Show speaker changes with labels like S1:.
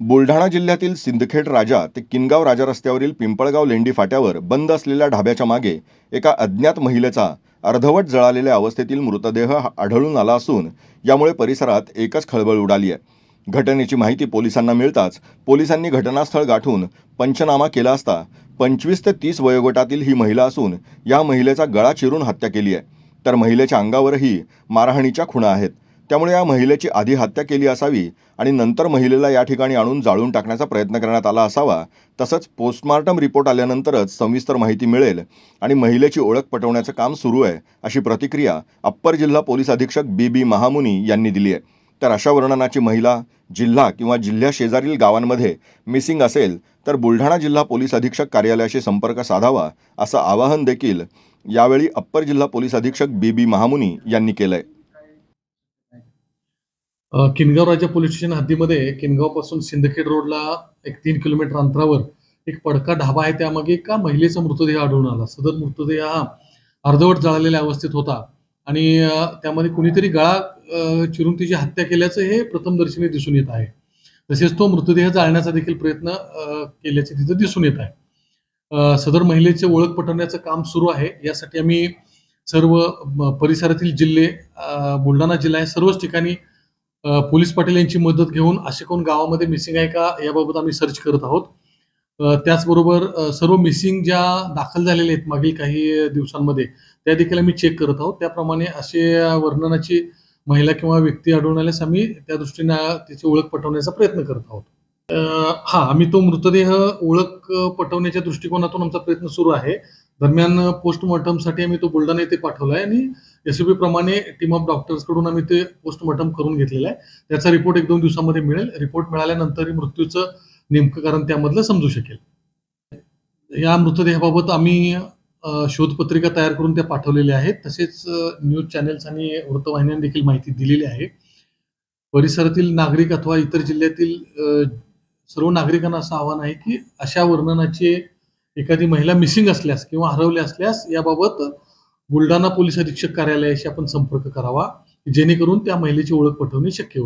S1: बुलढाणा जिल्ह्यातील सिंदखेड राजा ते किनगाव राजा रस्त्यावरील पिंपळगाव लेंडी फाट्यावर बंद असलेल्या ढाब्याच्या मागे एका अज्ञात महिलेचा अर्धवट जळालेल्या अवस्थेतील मृतदेह आढळून आला असून यामुळे परिसरात एकच खळबळ उडाली आहे. घटनेची माहिती पोलिसांना मिळताच पोलिसांनी घटनास्थळ गाठून पंचनामा केला असता पंचवीस ते तीस वयोगटातील ही महिला असून या महिलेचा गळा चिरून हत्या केली आहे. तर महिलेच्या अंगावरही मारहाणीच्या खुणा आहेत. त्यामुळे या महिलेची आधी हत्या केली असावी आणि नंतर महिलेला या ठिकाणी आणून जाळून टाकण्याचा प्रयत्न करण्यात आला असावा तसंच पोस्टमार्टम रिपोर्ट आल्यानंतरच सविस्तर माहिती मिळेल आणि महिलेची ओळख पटवण्याचं काम सुरू आहे अशी प्रतिक्रिया अप्पर जिल्हा पोलीस अधीक्षक बी बी महामुनी यांनी दिली आहे. तर अशा वर्णनाची महिला जिल्हा किंवा जिल्ह्या शेजारील गावांमध्ये मिसिंग असेल तर बुलढाणा जिल्हा पोलीस अधीक्षक कार्यालयाशी संपर्क साधावा असं आवाहन देखील यावेळी अप्पर जिल्हा पोलीस अधीक्षक बी बी महामुनी यांनी केलं
S2: आहे किनगाव राजा पोलीस स्टेशन हद्दीमध्ये किनगावपासून सिंदखेड रोडला एक तीन किलोमीटर अंतरावर एक पडका ढाबा आहे. त्यामागे एका महिलेचा मृतदेह आढळून आला. सदर मृतदेह हा अर्धवट जळालेल्या अवस्थेत होता. आणि त्यामध्ये कुणीतरी गळा चिरून तिची हत्या केल्याचं हे प्रथमदर्शनी दिसून येत आहे. तसेच तो मृतदेह जाळण्याचा देखील प्रयत्न केल्याचे तिथं दिसून येत आहे. सदर महिलेचे ओळख पटवण्याचं काम सुरू आहे. यासाठी आम्ही सर्व परिसरातील जिल्हे बुलढाणा जिल्हा आहे सर्वच ठिकाणी पोलीस पाटील यांची मदत घेऊन असे कोण गावामध्ये मिसिंग आहे का याबाबत आम्ही सर्च करत आहोत. त्याचबरोबर सर्व मिसिंग ज्या दाखल झालेल्या आहेत मागील काही दिवसांमध्ये त्या देखील आम्ही चेक करत आहोत. त्याप्रमाणे असे वर्णनाची महिला किंवा व्यक्ती आढळून आल्यास आम्ही त्या दृष्टीनं त्याची ओळख पटवण्याचा प्रयत्न करत आहोत. हा आम्ही तो मृतदेह ओळख पटवण्याच्या दृष्टिकोनातून आमचा प्रयत्न सुरू आहे. दरम्यान पोस्टमॉर्टमसाठी आम्ही तो बुलढाणा येथे पाठवला आहे आणि एसओपी प्रमाणे टीम ऑफ डॉक्टर्सकडून आम्ही ते पोस्टमॉर्टम करून घेतलेला आहे. त्याचा रिपोर्ट एक दोन दिवसामध्ये मिळेल. रिपोर्ट मिळाल्यानंतर मृत्यूचं नेमकं कारण त्यामधलं समजू शकेल. या मृतदेहाबाबत आम्ही शोधपत्रिका तयार करून त्या पाठवलेल्या आहेत. तसेच न्यूज चॅनेल्स आणि वृत्तवाहिन्यांनी देखील माहिती दिलेली आहे. परिसरातील नागरिक अथवा इतर जिल्ह्यातील सर्व नागरिकांना असं आव्हान आहे की अशा वर्णनाचे एखादी महिला मिसिंग असल्यास किंवा हरवली असल्यास याबाबत बुलढाणा पोलीस अधीक्षक कार्यालयाशी आपण संपर्क करावा जेणेकरून त्या महिलेची ओळख पटवणे शक्य होईल.